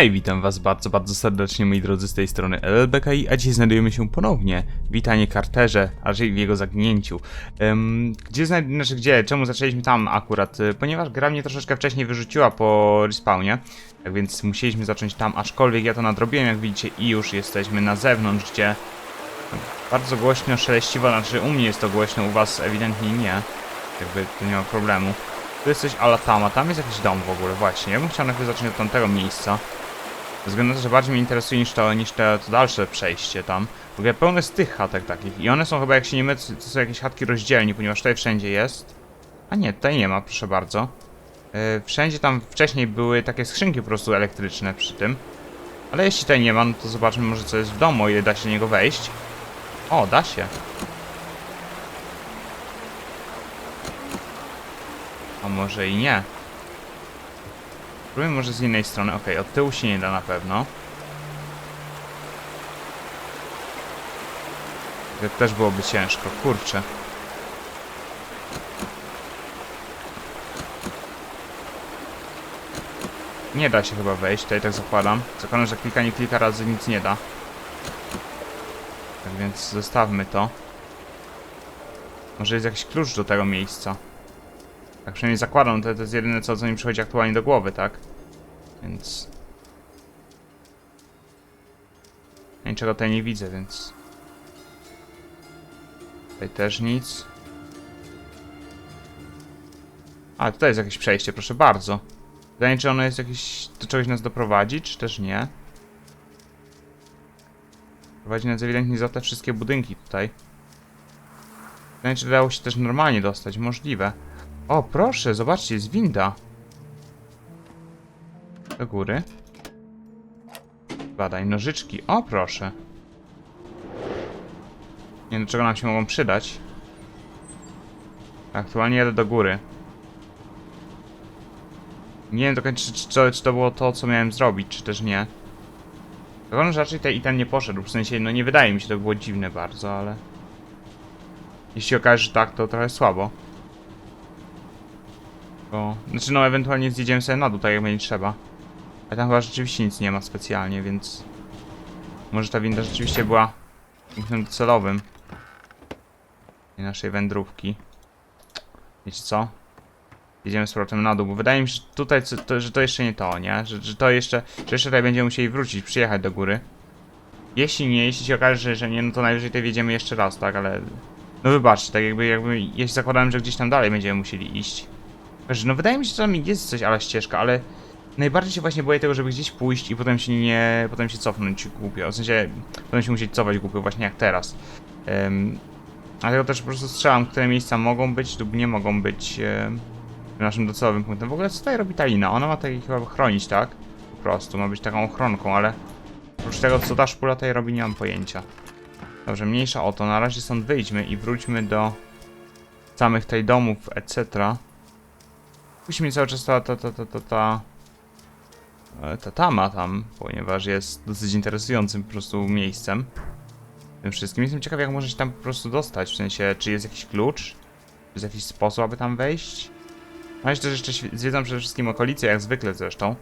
Hej, witam was bardzo, bardzo serdecznie moi drodzy z tej strony LLBKI, a dzisiaj znajdujemy się ponownie Witanie Carterze, a raczej w jego zaginięciu. Em, gdzie znajdujemy, znaczy gdzie, czemu zaczęliśmy tam akurat? Y, Ponieważ gra mnie troszeczkę wcześniej wyrzuciła po respawnie, tak więc musieliśmy zacząć tam, aczkolwiek ja to nadrobiłem jak widzicie i już jesteśmy na zewnątrz, gdzie bardzo głośno szeleściwo, znaczy u mnie jest to głośno, u was ewidentnie nie, jakby tu nie ma problemu. Tu jest coś ala tam, a tam jest jakiś dom w ogóle, właśnie. Ja bym chciał najpierw zacząć od tamtego miejsca. Ze względu na to, że bardziej mnie interesuje niż to, niż to, to dalsze przejście tam. W ogóle pełno jest tych chatek takich. I one są chyba, jak się nie mylę, to są jakieś chatki rozdzielni, ponieważ tutaj wszędzie jest. A nie, tutaj nie ma, proszę bardzo. Yy, wszędzie tam wcześniej były takie skrzynki po prostu elektryczne przy tym. Ale jeśli tutaj nie ma, no to zobaczmy może co jest w domu, ile da się do niego wejść. O, da się. A może i nie. Spróbujmy może z innej strony. Okej, od tyłu się nie da na pewno. To też byłoby ciężko, kurczę. Nie da się chyba wejść, tutaj tak zakładam. Zakładam, że klikanie kilka razy nic nie da. Tak więc zostawmy to. Może jest jakiś klucz do tego miejsca. Tak przynajmniej zakładam, to, to jest jedyne co, co mi przychodzi aktualnie do głowy, tak? Więc... Ja Niczego tutaj nie widzę, więc... Tutaj też nic. A, tutaj jest jakieś przejście, proszę bardzo. Pytanie, czy ono jest jakieś... do czegoś nas doprowadzi, czy też nie? Prowadzi nas ewidentnie za te wszystkie budynki tutaj. Pytanie, czy dało się też normalnie dostać? Możliwe. O, proszę, zobaczcie, jest winda. Do góry. Badaj nożyczki. O, proszę. Nie wiem, do czego nam się mogą przydać. Aktualnie jadę do góry. Nie wiem do końca, czy, czy, czy to było to, co miałem zrobić, czy też nie. Zakładam, że raczej ten i ten nie poszedł. W sensie, no nie wydaje mi się, to było dziwne bardzo, ale... Jeśli okaże, że tak, to trochę słabo. Bo, znaczy no ewentualnie zjedziemy sobie na dół, tak jak będzie trzeba. Ale tam chyba rzeczywiście nic nie ma specjalnie, więc... Może ta winda rzeczywiście była punktem docelowym. tej naszej wędrówki. Wiecie co? Jedziemy z powrotem na dół, bo wydaje mi się, że tutaj, to, że to jeszcze nie to, nie? Że, że to jeszcze, że jeszcze tutaj będziemy musieli wrócić, przyjechać do góry. Jeśli nie, jeśli się okaże, że, że nie, no to najwyżej tutaj wjedziemy jeszcze raz, tak? Ale... No wybaczcie, tak jakby, jakby, jeśli zakładałem, że gdzieś tam dalej będziemy musieli iść. No wydaje mi się, że tam jest coś ala ścieżka, ale najbardziej się właśnie boję tego, żeby gdzieś pójść i potem się nie, potem się cofnąć głupio. W sensie, potem się musieć cofać głupio, właśnie jak teraz. Um, dlatego też po prostu strzelam, które miejsca mogą być lub nie mogą być em, naszym docelowym punktem. W ogóle co tutaj robi ta lina? Ona ma tutaj chyba chronić, tak? Po prostu, ma być taką ochronką, ale oprócz tego, co ta szpula tutaj robi, nie mam pojęcia. Dobrze, mniejsza o to. Na razie stąd wyjdźmy i wróćmy do samych tej domów, etc. Musi mi cały czas ta, ta, ta, ta, ta, ta, ta tama tam, ponieważ jest dosyć interesującym po prostu miejscem. Tym wszystkim. Jestem ciekaw, jak można się tam po prostu dostać, w sensie, czy jest jakiś klucz, czy jest jakiś sposób, aby tam wejść. No jeszcze, jeszcze świ- zwiedzam przede wszystkim okolice, jak zwykle zresztą.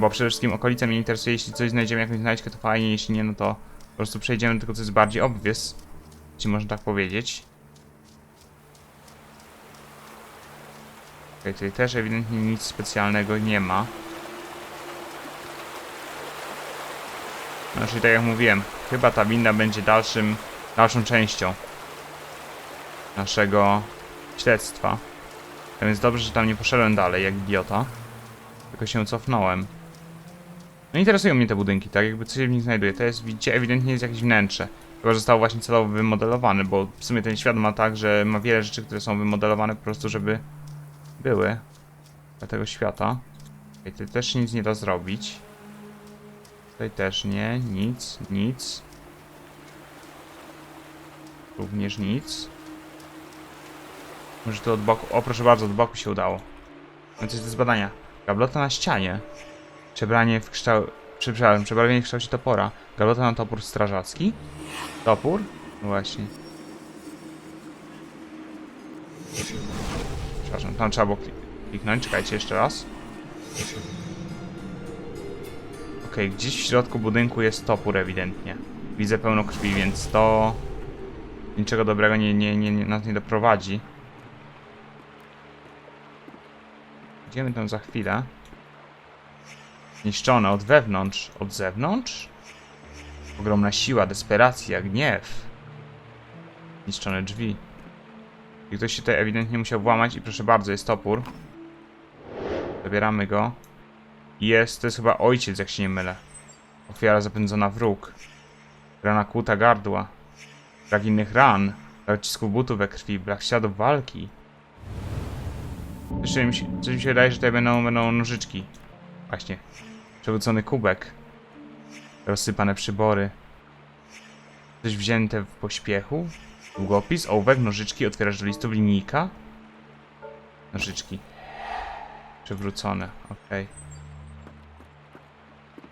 Bo przede wszystkim okolice mnie interesuje, jeśli coś znajdziemy, jakąś znajdźkę, to fajnie, jeśli nie, no to po prostu przejdziemy tego, co jest bardziej obvious, jeśli można tak powiedzieć. Okej, tutaj też ewidentnie nic specjalnego nie ma. Czyli tak jak mówiłem, chyba ta winda będzie dalszym, dalszą częścią naszego śledztwa. A więc dobrze, że tam nie poszedłem dalej, jak idiota. Tylko się cofnąłem. No interesują mnie te budynki, tak? Jakby co się w nich znajduje. To jest, widzicie, ewidentnie jest jakieś wnętrze. Chyba, że zostało właśnie celowo wymodelowane, bo w sumie ten świat ma tak, że ma wiele rzeczy, które są wymodelowane po prostu, żeby były dla tego świata. Tutaj też nic nie da zrobić. Tutaj też nie, nic, nic. Również nic. Może tu od boku, o proszę bardzo, od boku się udało. No coś do zbadania. Gablota na ścianie. Przebranie w kształcie... Przepraszam, przebranie w kształcie topora. Gablota na topór strażacki? Topór? No właśnie. Trzeba było klik- kliknąć, czekajcie jeszcze raz. Okej, gdzieś w środku budynku jest topór ewidentnie. Widzę pełno krwi, więc to niczego dobrego nie, nie, nie, nie, nas nie doprowadzi. Idziemy tam za chwilę. Niszczone od wewnątrz. Od zewnątrz? Ogromna siła, desperacja, gniew. Niszczone drzwi. I ktoś się tutaj ewidentnie musiał włamać i proszę bardzo, jest topór. Zabieramy go. Jest, to jest chyba ojciec, jak się nie mylę. Ofiara zapędzona w róg. Rana kłuta gardła. Brak innych ran. Brak cisków butów we krwi. Brak śladów walki. Jeszcze mi się, coś mi się wydaje, że tutaj będą, będą nożyczki. Właśnie. Przewrócony kubek. Rozsypane przybory. Coś wzięte w pośpiechu. Długopis, ołówek, nożyczki, otwierasz do listów, linijka. Nożyczki. Przewrócone, okej.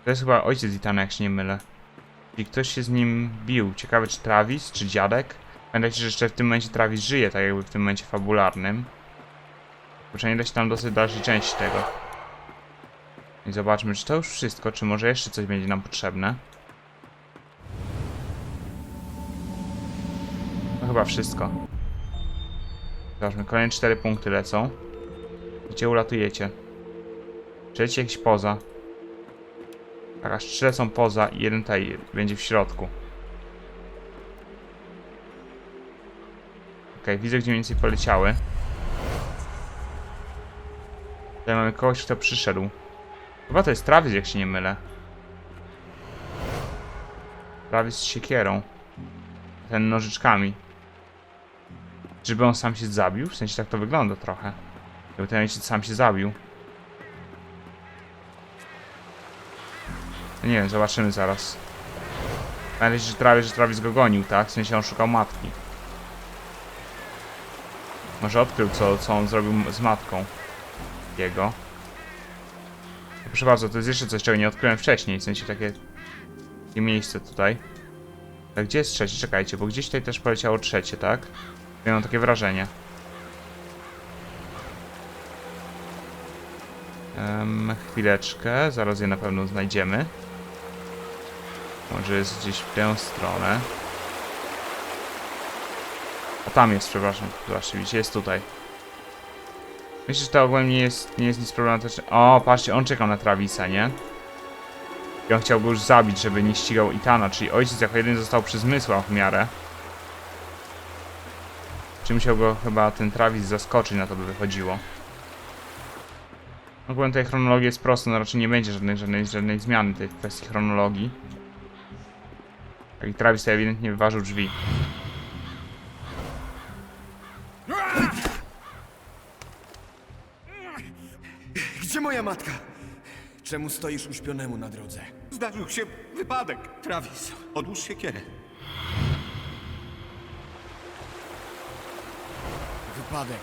To jest chyba ojciec Itana, jak się nie mylę. I ktoś się z nim bił. Ciekawe, czy Travis, czy dziadek? Pamiętajcie, że jeszcze w tym momencie Travis żyje, tak jakby w tym momencie fabularnym. Przynajmniej da się tam dosyć dalszej części tego. I zobaczmy, czy to już wszystko, czy może jeszcze coś będzie nam potrzebne. Chyba wszystko. Zobaczmy, kolejne cztery punkty lecą. Gdzie ulatujecie? Czy leci jakieś poza? Tak, aż trzy lecą poza i jeden tutaj będzie w środku. Okej, widzę gdzie mniej więcej poleciały. Tutaj mamy kogoś, kto przyszedł. Chyba to jest Travis, jak się nie mylę. Travis z siekierą. Ten nożyczkami. Żeby on sam się zabił? W sensie tak to wygląda trochę. Jakby ten ojciec sam się zabił. No Nie wiem, zobaczymy zaraz. Pamiętajcie, że Travis, że Travis go gonił, tak? W sensie on szukał matki. Może odkrył, co, co on zrobił z matką jego. Proszę bardzo, to jest jeszcze coś, czego nie odkryłem wcześniej, w sensie takie, takie miejsce tutaj. Tak, gdzie jest trzecie? Czekajcie, bo gdzieś tutaj też poleciało trzecie, tak? Ja mam takie wrażenie. Em, chwileczkę, zaraz je na pewno znajdziemy. Może jest gdzieś w tę stronę. A tam jest, przepraszam. Widzicie, jest tutaj. Myślę, że to ogólnie nie jest, nie jest nic problematyczne. O, patrzcie, on czekał na Travisa, nie? I on chciał go już zabić, żeby nie ścigał Itana, czyli ojciec jako jeden został przy zmysłach w miarę. Czy musiał go chyba ten Travis zaskoczyć, na to by wychodziło. Ogólnie tutaj chronologia jest prosta, no raczej nie będzie żadnej, żadnej, żadnej zmiany tej kwestii chronologii. Tak i Travis ewidentnie wyważył drzwi. Gdzie moja matka? Czemu stoisz uśpionemu na drodze? Zdarzył się wypadek. Travis, odłóż siekierę. Wypadek.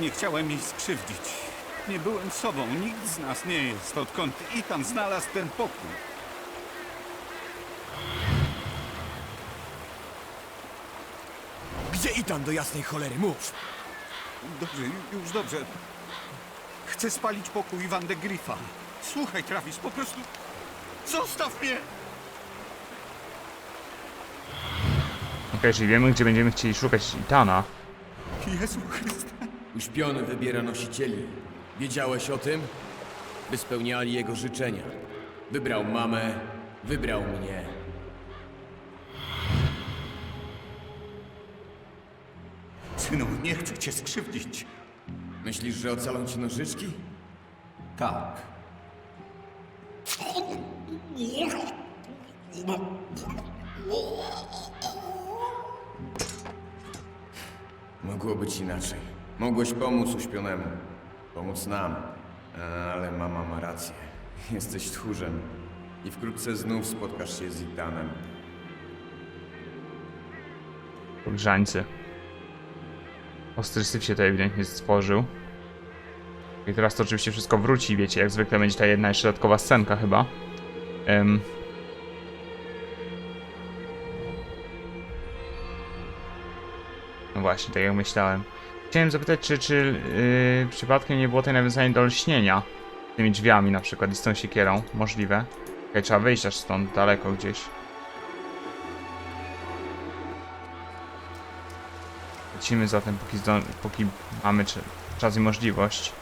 Nie chciałem jej skrzywdzić. Nie byłem sobą. Nikt z nas nie jest, odkąd Ethan znalazł ten pokój. Gdzie Itan do jasnej cholery? Mów! Dobrze, ju- już dobrze. Chcę spalić pokój Van de Griffa. Słuchaj, Travis, po prostu... Zostaw mnie! Okej, czyli wiemy, gdzie będziemy chcieli szukać Itana. Jezu Chryste. Uśpiony wybiera nosicieli. Wiedziałeś o tym? By spełniali jego życzenia. Wybrał mamę, wybrał mnie. Synu, nie chcę cię skrzywdzić. Myślisz, że ocalą ci nożyczki? Tak. Mogło być inaczej. Mogłeś pomóc uśpionemu. Pomóc nam. Ale mama ma rację. Jesteś tchórzem. I wkrótce znów spotkasz się z Itanem. Grzańcy. Ostry syf się tutaj ewidentnie stworzył. I teraz to oczywiście wszystko wróci, wiecie, jak zwykle będzie ta jedna jeszcze dodatkowa scenka chyba. Em. Właśnie, tak jak myślałem. Chciałem zapytać, czy, czy yy, przypadkiem nie było tutaj nawiązanie do lśnienia tymi drzwiami na przykład i z tą siekierą. Możliwe. Okej, trzeba wyjść aż stąd, daleko gdzieś. Lecimy zatem, póki, póki mamy czas i możliwość.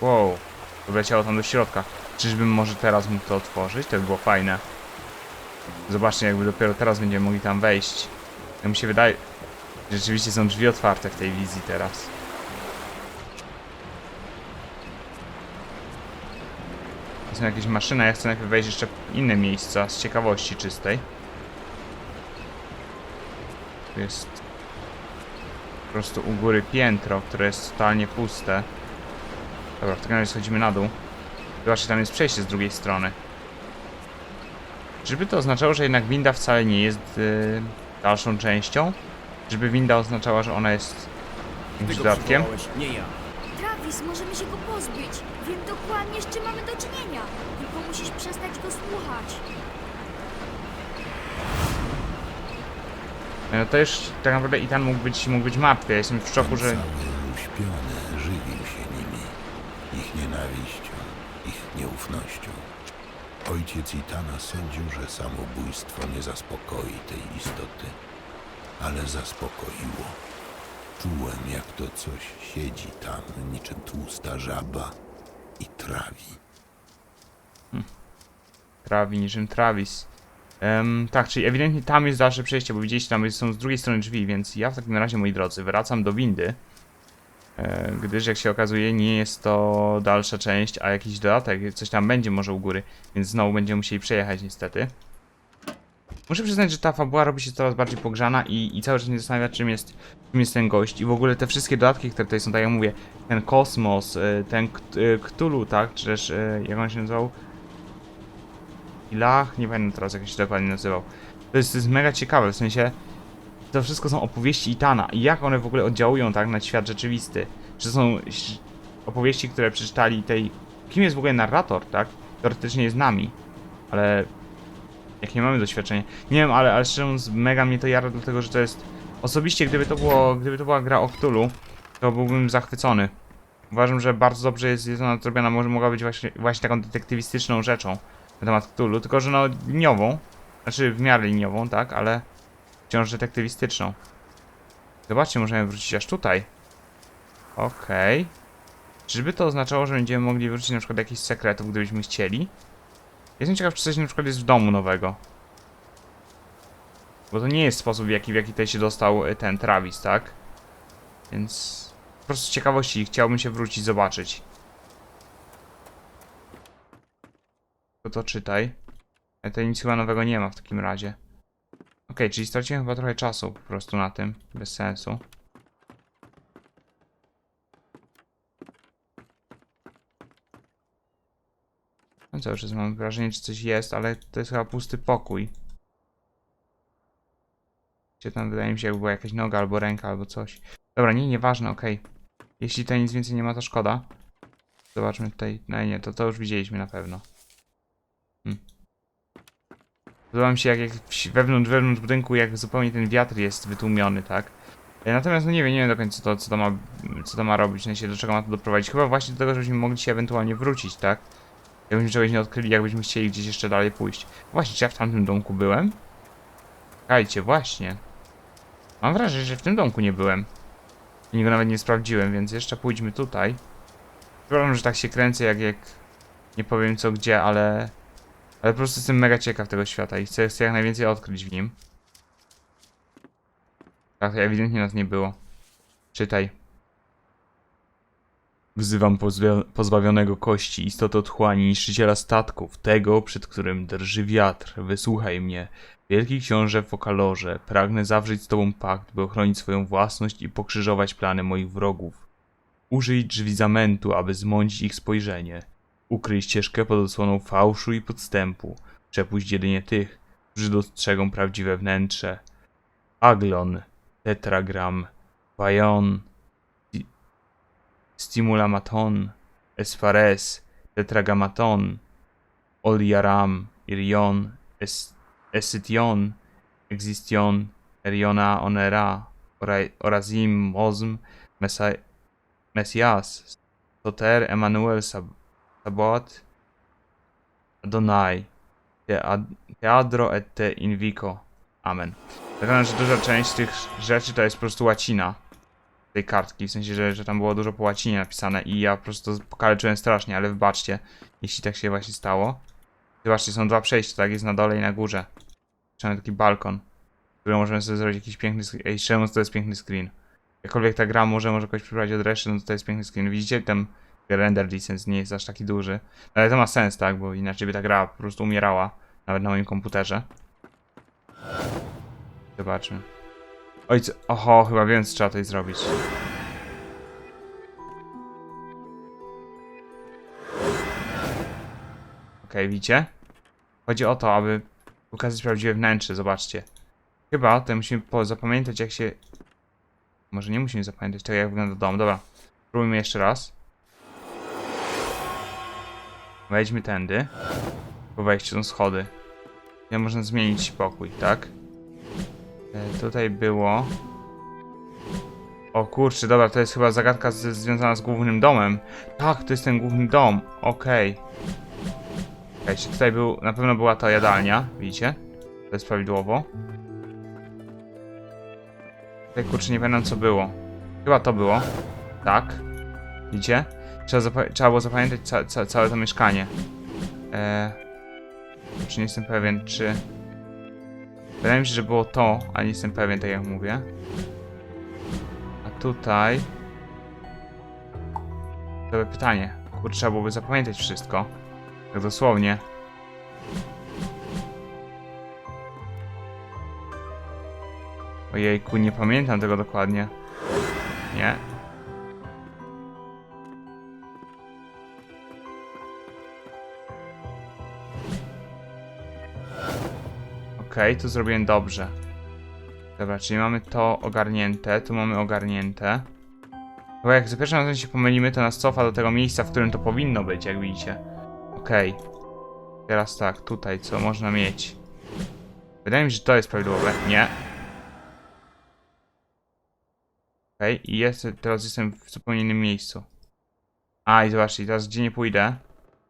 Wow, wleciało tam do środka. Czyżbym może teraz mógł to otworzyć? To by było fajne. Zobaczcie, jakby dopiero teraz będziemy mogli tam wejść. Ja mi się wydaje, rzeczywiście są drzwi otwarte w tej wizji teraz. Są jakieś maszyny, ja chcę najpierw wejść jeszcze w inne miejsca z ciekawości czystej. Tu jest po prostu u góry piętro, które jest totalnie puste. Dobra, w takim razie schodzimy na dół. Zobaczcie, tam jest przejście z drugiej strony. Czyżby to oznaczało, że jednak winda wcale nie jest yy, dalszą częścią? Czyżby winda oznaczała, że ona jest jakimś dodatkiem? nie ja. Travis, możemy się go pozbyć. Wiem dokładnie, z czym mamy do czynienia. Tylko musisz przestać go słuchać. No to już tak naprawdę Itan mógł być, mógł być martwy. Ja jestem w szoku, że... Cały uśpiony żywił się nimi, ich nienawiścią, ich nieufnością. Ojciec Itana sądził, że samobójstwo nie zaspokoi tej istoty, ale zaspokoiło. Czułem, jak to coś siedzi tam, niczym tłusta żaba i trawi. Trawi, niczym Travis. Tak, czyli ewidentnie tam jest dalsze przejście, bo widzieliście, tam są z drugiej strony drzwi, więc ja w takim razie, moi drodzy, wracam do windy. E, gdyż, jak się okazuje, nie jest to dalsza część, a jakiś dodatek, coś tam będzie może u góry, więc znowu będziemy musieli przejechać niestety. Muszę przyznać, że ta fabuła robi się coraz bardziej pogrzana i, i cały czas mnie zastanawia, czym jest, czym jest ten gość. I w ogóle te wszystkie dodatki, które tutaj są, tak jak mówię, ten kosmos, e, ten Kt- e, tak, czy też, e, jak on się nazywał? Ilach, nie pamiętam teraz jak się dokładnie nazywał. To jest, to jest mega ciekawe, w sensie to wszystko są opowieści Itana i jak one w ogóle oddziałują tak na świat rzeczywisty. Czy są opowieści, które przeczytali tej... Kim jest w ogóle narrator, tak? Teoretycznie jest nami, ale jak nie mamy doświadczenia. Nie wiem, ale, ale szczerze mówiąc mega mnie to jara, dlatego że to jest... Osobiście gdyby to było, gdyby to była gra o Cthulhu, to byłbym zachwycony. Uważam, że bardzo dobrze jest, jest ona zrobiona, może mogła być właśnie, właśnie taką detektywistyczną rzeczą na temat Cthulhu, tylko że no liniową, znaczy w miarę liniową, tak, ale wciąż detektywistyczną. Zobaczcie, możemy wrócić aż tutaj. Okej. Czyżby to oznaczało, że będziemy mogli wrócić na przykład do jakichś sekretów, gdybyśmy chcieli? Jestem ciekaw, czy coś na przykład jest w domu nowego. Bo to nie jest sposób, w jaki, w jaki tutaj się dostał e, ten Travis, tak? Więc po prostu z ciekawości chciałbym się wrócić, zobaczyć. To to czytaj. Ale to nic chyba nowego nie ma w takim razie. Okej, czyli straciłem chyba trochę czasu po prostu na tym. Bez sensu. Cały czas mam wrażenie, że coś jest, ale to jest chyba pusty pokój. Gdzie tam wydaje mi się, jakby była jakaś noga albo ręka albo coś. Dobra, nie, nieważne, okej. Jeśli tutaj nic więcej nie ma, to szkoda. Zobaczmy tutaj. No nie, to, to już widzieliśmy na pewno. Podoba mi się jak, jak wewnątrz, wewnątrz budynku, jak zupełnie ten wiatr jest wytłumiony, tak? E, Natomiast no nie wiem, nie wiem do końca co to, co to ma, co to ma robić, w sensie do czego ma to doprowadzić. Chyba właśnie do tego, żebyśmy mogli się ewentualnie wrócić, tak? Jakbyśmy czegoś nie odkryli, jakbyśmy chcieli gdzieś jeszcze dalej pójść. Właśnie, czy ja w tamtym domku byłem? Czekajcie, właśnie. Mam wrażenie, że w tym domku nie byłem. I go nawet nie sprawdziłem, więc jeszcze pójdźmy tutaj. Przepraszam, że tak się kręcę, jak, jak nie powiem co gdzie, ale... Ale po prostu jestem mega ciekaw tego świata i chcę, chcę jak najwięcej odkryć w nim. Tak, ewidentnie nas nie było. Czytaj. Wzywam pozbawionego kości, istotę otchłani, niszczyciela statków, tego, przed którym drży wiatr. Wysłuchaj mnie. Wielki książę Fokalorze, pragnę zawrzeć z tobą pakt, by ochronić swoją własność i pokrzyżować plany moich wrogów. Użyj drzwi zamętu, aby zmącić ich spojrzenie. Ukryj ścieżkę pod osłoną fałszu i podstępu. Przepuść jedynie tych, którzy dostrzegą prawdziwe wnętrze. Aglon, Tetragram, Bayon, Stimulamaton, Esfares, Tetragamaton, Oliaram, Irion, es, Esytion, Existion, Eriona Onera, Ora- Orazim, Mozm, Mesa, Messias, Soter, Emanuel Sab Adonai. Te ad, teadro et te invico. Amen. Zakładam, że duża część tych rzeczy to jest po prostu łacina tej kartki, w sensie, że, że tam było dużo po łacinie napisane i ja po prostu pokaleczyłem strasznie, ale wybaczcie, jeśli tak się właśnie stało. Zobaczcie, są dwa przejścia, tak? Jest na dole i na górze. Mamy taki balkon, który możemy sobie zrobić jakiś piękny screen. Ej, czemu to jest piękny screen? Jakkolwiek ta gra może, może kogoś przyprowadzić od reszty, no to jest piękny screen. Widzicie, ten render distance nie jest aż taki duży. Ale to ma sens, tak? Bo inaczej by ta gra po prostu umierała, nawet na moim komputerze. Zobaczmy. Oj, co? Oho, chyba wiem, co trzeba tutaj zrobić. Okej, widzicie? Chodzi o to, aby pokazać prawdziwe wnętrze, zobaczcie. Chyba to musimy zapamiętać jak się... Może nie musimy zapamiętać tego jak wygląda dom, dobra. Spróbujmy jeszcze raz. Wejdźmy tędy. Po wejściu są schody. Ja można zmienić pokój, tak? E, tutaj było... O kurczę, dobra, to jest chyba zagadka z, związana z głównym domem. Tak, to jest ten główny dom, okej. Okej, czy tutaj był, na pewno była ta jadalnia, widzicie? To jest prawidłowo. Tutaj kurczę nie pamiętam co było. Chyba to było. Tak. Widzicie? Trzeba, trzeba było zapamiętać ca ca całe to mieszkanie. Eee, czy nie jestem pewien, czy... Wydaje mi się, że było to, ale nie jestem pewien, tak jak mówię. A tutaj... Dobre pytanie. Kurczę, trzeba byłoby zapamiętać wszystko. Tak dosłownie. Ojejku, nie pamiętam tego dokładnie. Nie. Okej, tu zrobiłem dobrze. Dobra, czyli mamy to ogarnięte, tu mamy ogarnięte. Bo jak za pierwszym razem się pomylimy, to nas cofa do tego miejsca, w którym to powinno być, jak widzicie. Okej. Teraz tak, tutaj co można mieć? Wydaje mi się, że to jest prawidłowe. Nie. Okej, i jest, teraz jestem w zupełnie innym miejscu. A, i zobaczcie, teraz gdzie nie pójdę,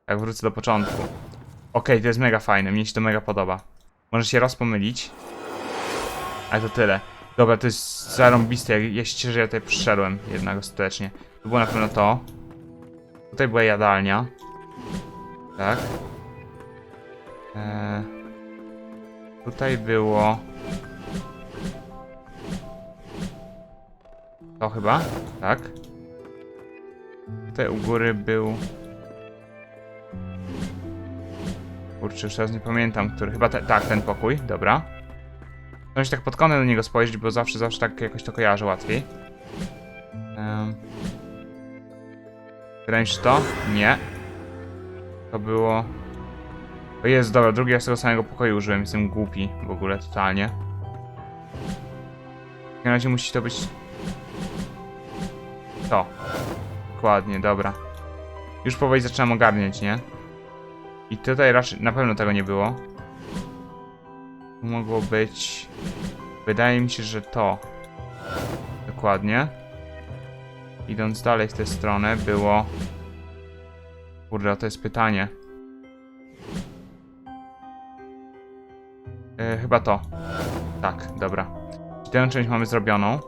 jak wrócę do początku. Okej, to jest mega fajne, mnie się to mega podoba. Może się raz pomylić. Ale to tyle. Dobra, to jest zarąbiste, ja, ja się cieszę, że ja tutaj przyszedłem jednak ostatecznie. To było na pewno to. Tutaj była jadalnia. Tak. Eee, tutaj było... To chyba? Tak. Tutaj u góry był... Kurczę, już teraz nie pamiętam, który. Chyba te, tak, ten pokój, dobra. Muszę się tak pod kątem do niego spojrzeć, bo zawsze, zawsze tak jakoś to kojarzę łatwiej. Um. To? Nie. To było... O jest, dobra, drugi raz tego samego pokoju użyłem, jestem głupi w ogóle, totalnie. W takim razie musi to być... To. Dokładnie, dobra. Już powoli zaczynam ogarniać, nie? I tutaj raczej, na pewno tego nie było. Mogło być... Wydaje mi się, że to. Dokładnie. Idąc dalej w tę stronę było... Kurde, to jest pytanie. E, chyba to. Tak, dobra. Tę część mamy zrobioną.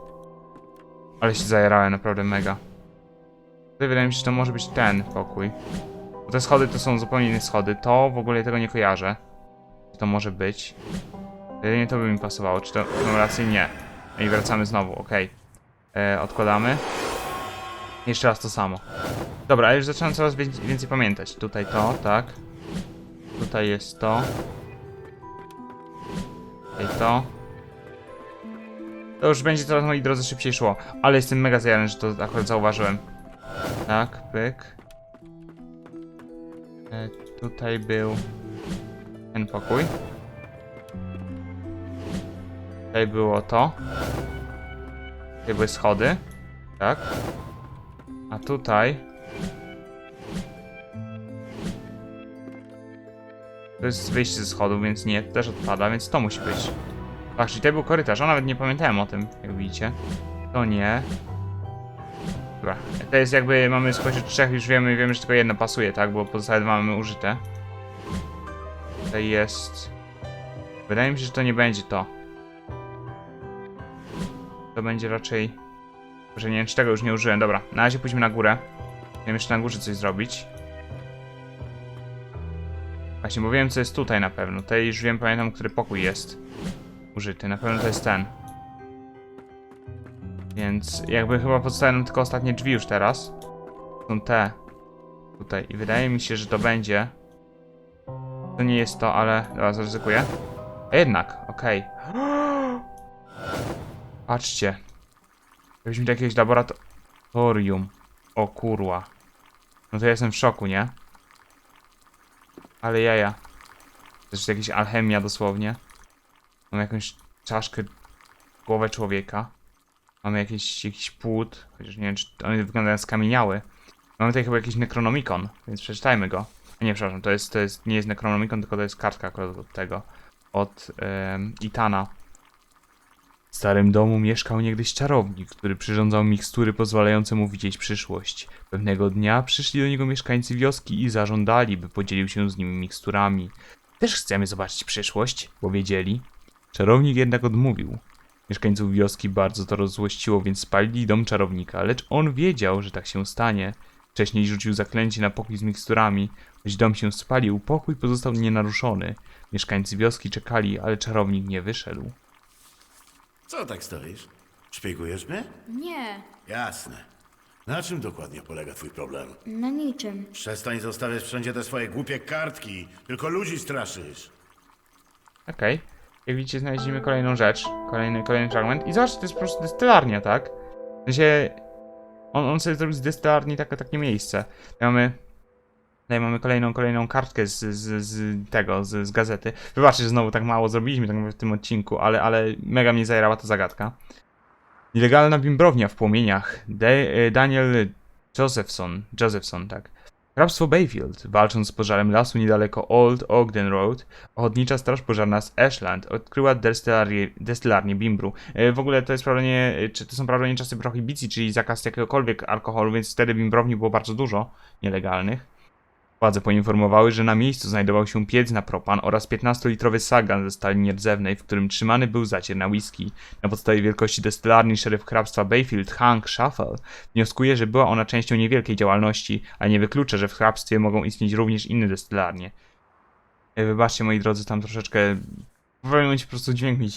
Ale się zajerałem naprawdę mega. Tutaj wydaje mi się, że to może być ten pokój. Bo te schody to są zupełnie inne schody. To w ogóle tego nie kojarzę. To może być? Jedynie to by mi pasowało. Czy to mam rację? Nie. No I wracamy znowu, okej. E, Odkładamy. Jeszcze raz to samo. Dobra, ale już zaczynam coraz więcej, pamiętać. Tutaj to, tak. Tutaj jest to. Tutaj to. To już będzie coraz, moi drodzy, szybciej szło. Ale jestem mega zajęty, że to akurat zauważyłem. Tak, pyk. E, tutaj był ten pokój. Tutaj było to. Tutaj były schody. Tak. A tutaj... To jest wyjście ze schodów, więc nie, to też odpada, więc to musi być. Tak, czyli tutaj był korytarz, a nawet nie pamiętałem o tym, jak widzicie. To nie. Dobra, to jest jakby, mamy spośród trzech, już wiemy, wiemy, że tylko jedno pasuje, tak? Bo pozostałe dwa mamy użyte. Tutaj jest... Wydaje mi się, że to nie będzie to. To będzie raczej... Że nie wiem, czy tego już nie użyłem. Dobra, na razie pójdźmy na górę. Wiem jeszcze na górze coś zrobić. Właśnie, bo wiem, co jest tutaj na pewno. Tutaj już wiem, pamiętam, który pokój jest użyty. Na pewno to jest ten. Więc jakby chyba pozostają nam tylko ostatnie drzwi już teraz. Są te. Tutaj. I wydaje mi się, że to będzie. To nie jest to, ale... Dobra, zaryzykuję. A jednak, okej. Patrzcie. Jakbyśmy do jakiegoś laboratorium. O kurwa. No to ja jestem w szoku, nie? Ale jaja. To jest jakaś alchemia dosłownie. Mam jakąś czaszkę, głowę człowieka. Mamy jakiś, jakiś płód, chociaż nie wiem, czy one wyglądają skamieniały. Mamy tutaj chyba jakiś Necronomicon, więc przeczytajmy go. Nie, przepraszam, to jest, to jest, nie jest Necronomicon, tylko to jest kartka akurat od tego. Od em, Itana. W starym domu mieszkał niegdyś czarownik, który przyrządzał mikstury pozwalające mu widzieć przyszłość. Pewnego dnia przyszli do niego mieszkańcy wioski i zażądali, by podzielił się z nimi miksturami. Też chcemy zobaczyć przyszłość, powiedzieli. Czarownik jednak odmówił. Mieszkańców wioski bardzo to rozzłościło, więc spalili dom czarownika, lecz on wiedział, że tak się stanie. Wcześniej rzucił zaklęcie na pokój z miksturami. Choć dom się spalił, pokój pozostał nienaruszony. Mieszkańcy wioski czekali, ale czarownik nie wyszedł. Co tak stoisz? Szpiegujesz mnie? Nie, Jasne. Na czym dokładnie polega twój problem? na niczym. Przestań zostawiać wszędzie te swoje głupie kartki, tylko ludzi straszysz. Okej. Jak widzicie, znaleźliśmy kolejną rzecz. Kolejny, kolejny fragment. I zobaczcie, to jest po prostu destylarnia, tak? W sensie... On, on sobie zrobił z destylarni takie, takie miejsce. Tutaj mamy... Tutaj mamy kolejną, kolejną kartkę z, z, z tego, z, z gazety. Wybaczcie, że znowu tak mało zrobiliśmy tak w tym odcinku, ale, ale mega mnie zajrała ta zagadka. Nielegalna bimbrownia w płomieniach. De, Daniel Josephson. Josephson, tak. Hrabstwo Bayfield, walcząc z pożarem lasu niedaleko Old Ogden Road, ochotnicza straż pożarna z Ashland odkryła destylarnię, Bimbru. E, W ogóle to jest prawdopodobnie, e, czy to są prawdopodobnie czasy prohibicji, czyli zakaz jakiegokolwiek alkoholu, więc wtedy bimbrowni było bardzo dużo nielegalnych. Władze poinformowały, że na miejscu znajdował się piec na propan oraz 15-litrowy sagan ze stali nierdzewnej, w którym trzymany był zacier na whisky. Na podstawie wielkości destylarni szeryf hrabstwa Bayfield, Hank Shuffle, wnioskuje, że była ona częścią niewielkiej działalności, a nie wyklucza, że w hrabstwie mogą istnieć również inne destylarnie. E, Wybaczcie moi drodzy, tam troszeczkę... W momencie po prostu dźwięk mi,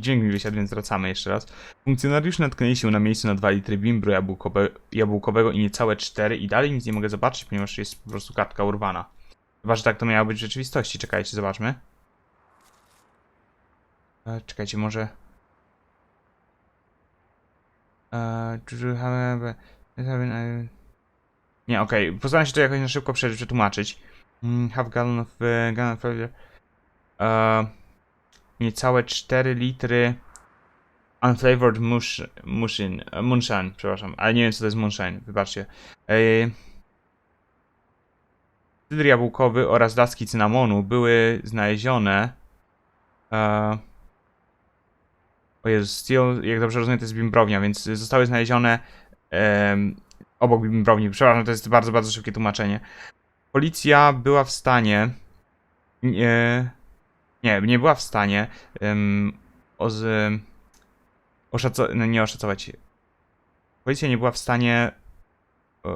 dźwięk mi wysiadł, więc wracamy jeszcze raz. Funkcjonariusze natknęli się na miejscu na 2 litry bimbru jabłkowe, jabłkowego i niecałe 4 i dalej nic nie mogę zobaczyć, ponieważ jest po prostu kartka urwana. Chyba, że tak to miało być w rzeczywistości. Czekajcie, zobaczmy. E, czekajcie, może... Have Nie, okej. Postaram się to jakoś na szybko prze- przetłumaczyć. Mm, Half gallon of uh, gunpowder. E, niecałe 4 litry unflavored mush, mushin, e, moonshine, przepraszam, ale nie wiem co to jest moonshine, wybaczcie. E, Cydr jabłkowy oraz daski cynamonu były znalezione. E, o Jezu, Steel, jak dobrze rozumiem, to jest bimbrownia, więc zostały znalezione em, obok bimbrowni. Przepraszam, to jest bardzo, bardzo szybkie tłumaczenie. Policja była w stanie. Nie, nie, nie była w stanie um, oz, oszacować. No nie oszacować. Policja nie była w stanie. E,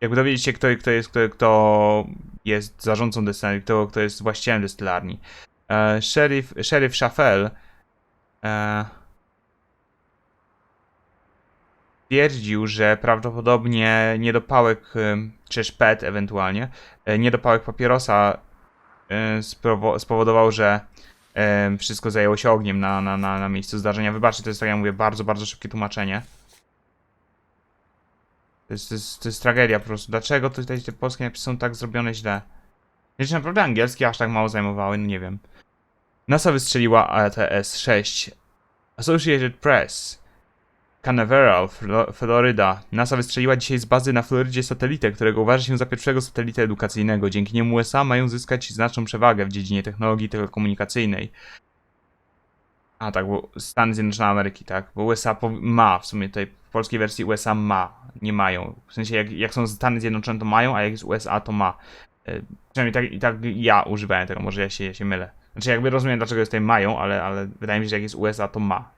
jakby dowiedzieć się, kto, kto, jest, kto, kto jest zarządcą destylarni, kto, kto jest właścicielem destylarni. E, szeryf, szeryf Schaffel e, twierdził, że prawdopodobnie niedopałek, czy szpet ewentualnie, e, niedopałek papierosa spowodował, że em, wszystko zajęło się ogniem na, na, na, na miejscu zdarzenia. Wybaczcie, to jest, tak jak mówię, bardzo, bardzo szybkie tłumaczenie. To jest, to jest, to jest tragedia po prostu. Dlaczego tutaj te polskie napisy są tak zrobione źle? Wiecie, naprawdę angielskie aż tak mało zajmowały, no nie wiem. NASA wystrzeliła ATS-6. Associated Press. Canaveral, Flo- Floryda. NASA wystrzeliła dzisiaj z bazy na Florydzie satelitę, którego uważa się za pierwszego satelitę edukacyjnego. Dzięki niemu USA mają zyskać znaczną przewagę w dziedzinie technologii telekomunikacyjnej. A tak, bo Stany Zjednoczone Ameryki, tak, bo USA ma, w sumie tutaj w polskiej wersji USA ma, nie mają. W sensie jak, jak są Stany Zjednoczone to mają, a jak jest USA to ma. E, Przynajmniej tak, tak ja używałem tego, może ja się, ja się mylę. Znaczy jakby rozumiem dlaczego jest tutaj mają, ale, ale wydaje mi się, że jak jest USA to ma.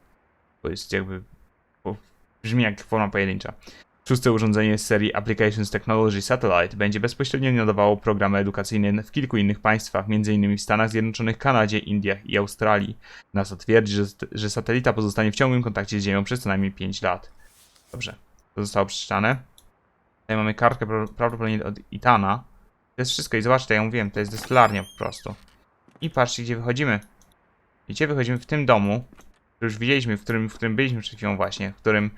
Bo jest jakby... Bo brzmi jak forma pojedyncza. Szóste urządzenie z serii Applications Technology Satellite będzie bezpośrednio nadawało programy edukacyjne w kilku innych państwach, m.in. w Stanach Zjednoczonych, Kanadzie, Indiach i Australii. NASA twierdzi, że, że satelita pozostanie w ciągłym kontakcie z Ziemią przez co najmniej 5 lat. Dobrze, to zostało przeczytane. Tutaj mamy kartkę pra- prawdopodobnie od Itana. To jest wszystko i zobaczcie, ja mówiłem, to jest destylarnia po prostu. I patrzcie, gdzie wychodzimy. Gdzie wychodzimy w tym domu, już widzieliśmy, w którym, w którym byliśmy przed chwilą właśnie, w którym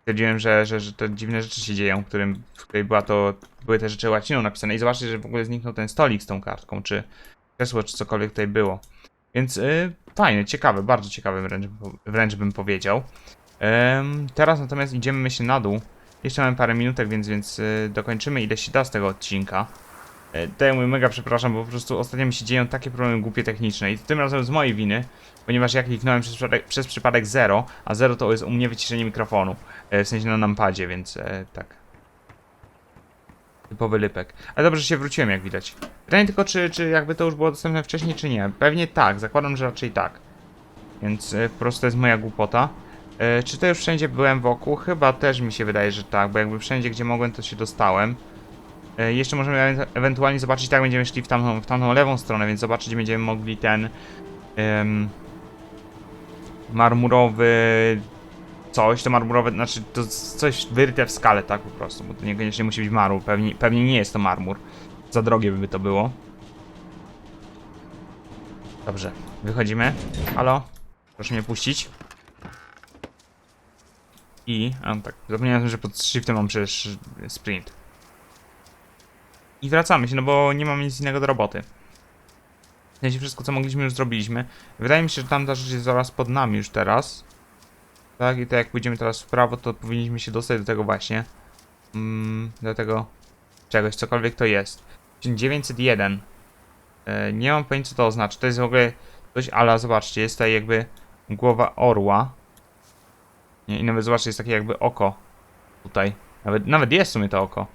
stwierdziłem, że, że, że te dziwne rzeczy się dzieją, w którym, w której była to, były te rzeczy łaciną napisane i zobaczcie, że w ogóle zniknął ten stolik z tą kartką, czy krzesło, czy cokolwiek tutaj było. Więc y, fajne, ciekawe, bardzo ciekawe wręcz, wręcz bym powiedział. Teraz natomiast idziemy myślę na dół. Jeszcze mamy parę minutek, więc, więc y, dokończymy ile się da z tego odcinka. E, Tutaj mówię mega przepraszam, bo po prostu ostatnio mi się dzieją takie problemy głupie techniczne i tym razem z mojej winy, ponieważ ja kliknąłem przez przypadek, przez przypadek 0, a 0 to jest u mnie wyciszenie mikrofonu, e, w sensie na numpadzie, więc e, tak. Typowy lypek. Ale dobrze, że się wróciłem jak widać. Pytanie tylko, czy, czy jakby to już było dostępne wcześniej, czy nie. Pewnie tak, zakładam, że raczej tak. Więc po prostu to jest moja głupota. Czy to już wszędzie byłem wokół? Chyba też mi się wydaje, że tak, bo jakby wszędzie, gdzie mogłem, to się dostałem. E, Jeszcze możemy ewe- ewentualnie zobaczyć, tak będziemy szli w tamtą, w tamtą lewą stronę, więc zobaczyć będziemy mogli ten em, marmurowy coś, to marmurowe, znaczy to coś wyryte w skale, tak po prostu, bo to niekoniecznie musi być marmur, pewnie, pewnie nie jest to marmur. Za drogie by to było. Dobrze, wychodzimy. Halo? Proszę mnie puścić. I, a tak, zapomniałem, że pod shiftem mam przecież sprint. I wracamy się, no bo nie mamy nic innego do roboty. W sensie wszystko, co mogliśmy, już zrobiliśmy. Wydaje mi się, że tamta rzecz jest zaraz pod nami już teraz. Tak, i tak jak pójdziemy teraz w prawo, to powinniśmy się dostać do tego właśnie. Mm, do tego czegoś, cokolwiek to jest. 901. E, nie mam pojęcia, co to oznacza. To jest w ogóle coś ala, zobaczcie, jest tutaj jakby głowa orła. Nie, I nawet zobaczcie, jest takie jakby oko. Tutaj. Nawet, nawet jest w sumie to oko.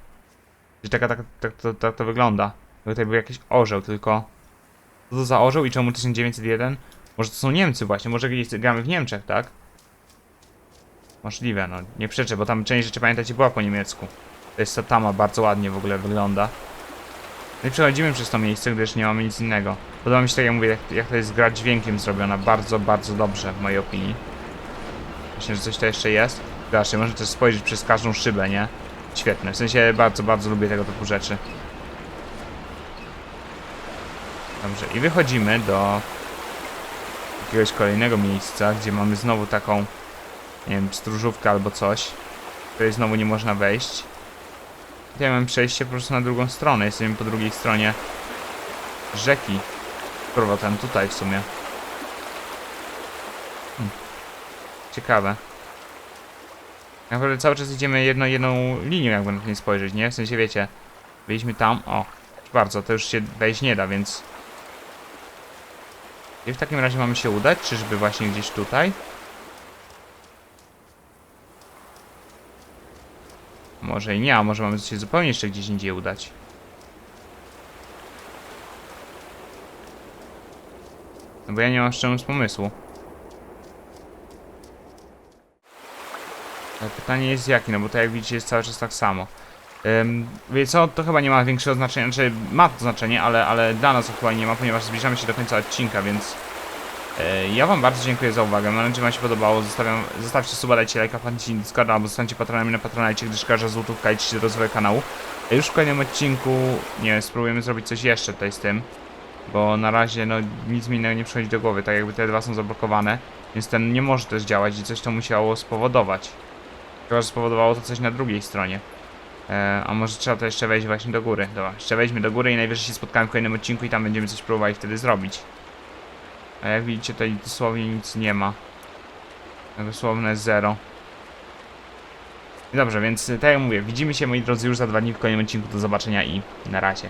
Że taka, tak, tak, to, tak to wygląda. Tutaj był jakiś orzeł, tylko... Co to za orzeł i czemu 1901? Może to są Niemcy właśnie, może gdzieś gramy w Niemczech, tak? Możliwe, no nie przeczę, bo tam część rzeczy pamiętacie była po niemiecku. To jest Satama, bardzo ładnie w ogóle wygląda. No i przechodzimy przez to miejsce, gdyż nie mamy nic innego. Podoba mi się, tak jak mówię, jak, jak to jest gra dźwiękiem zrobiona, bardzo, bardzo dobrze w mojej opinii. Myślę, że coś to jeszcze jest. Zobaczcie, można też spojrzeć przez każdą szybę, nie? Świetne, w sensie bardzo, bardzo lubię tego typu rzeczy. Dobrze, i wychodzimy do jakiegoś kolejnego miejsca, gdzie mamy znowu taką, nie wiem, stróżówkę albo coś, której znowu nie można wejść. Tutaj mamy przejście po prostu na drugą stronę, jesteśmy po drugiej stronie rzeki. Powrotem tutaj w sumie. Hmm. Ciekawe. Naprawdę cały czas idziemy jedno, jedną linią, jakby na to nie spojrzeć, nie? W sensie wiecie, byliśmy tam, o, bardzo, to już się wejść nie da, więc... Gdzie w takim razie mamy się udać? Czyżby właśnie gdzieś tutaj? Może i nie, a może mamy się zupełnie jeszcze gdzieś indziej udać. No bo ja nie mam szczerze pomysłu. Pytanie jest jaki, no bo to jak widzicie jest cały czas tak samo. Um, wie co, to chyba nie ma większego znaczenia, znaczy ma to znaczenie, ale, ale dla nas chyba nie ma, ponieważ zbliżamy się do końca odcinka, więc e, ja wam bardzo dziękuję za uwagę, mam nadzieję, że wam się podobało, Zostawiam, zostawcie suba, dajcie lajka, wpadnijcie Discorda, albo zostańcie patronami na Patronite, gdyż każda złotówka idzie do rozwoju kanału. E, Już w kolejnym odcinku, nie wiem, spróbujemy zrobić coś jeszcze tutaj z tym, bo na razie no nic mi nie przychodzi do głowy, tak jakby te dwa są zablokowane, więc ten nie może też działać i coś to musiało spowodować. Chyba, że spowodowało to coś na drugiej stronie. E, a może trzeba to jeszcze wejść właśnie do góry. Dobra, jeszcze wejdźmy do góry i najwyżej się spotkamy w kolejnym odcinku i tam będziemy coś próbowali wtedy zrobić. A jak widzicie tutaj dosłownie nic nie ma. Dosłowne zero. Dobrze, więc tak jak mówię, widzimy się moi drodzy już za dwa dni w kolejnym odcinku. Do zobaczenia i na razie.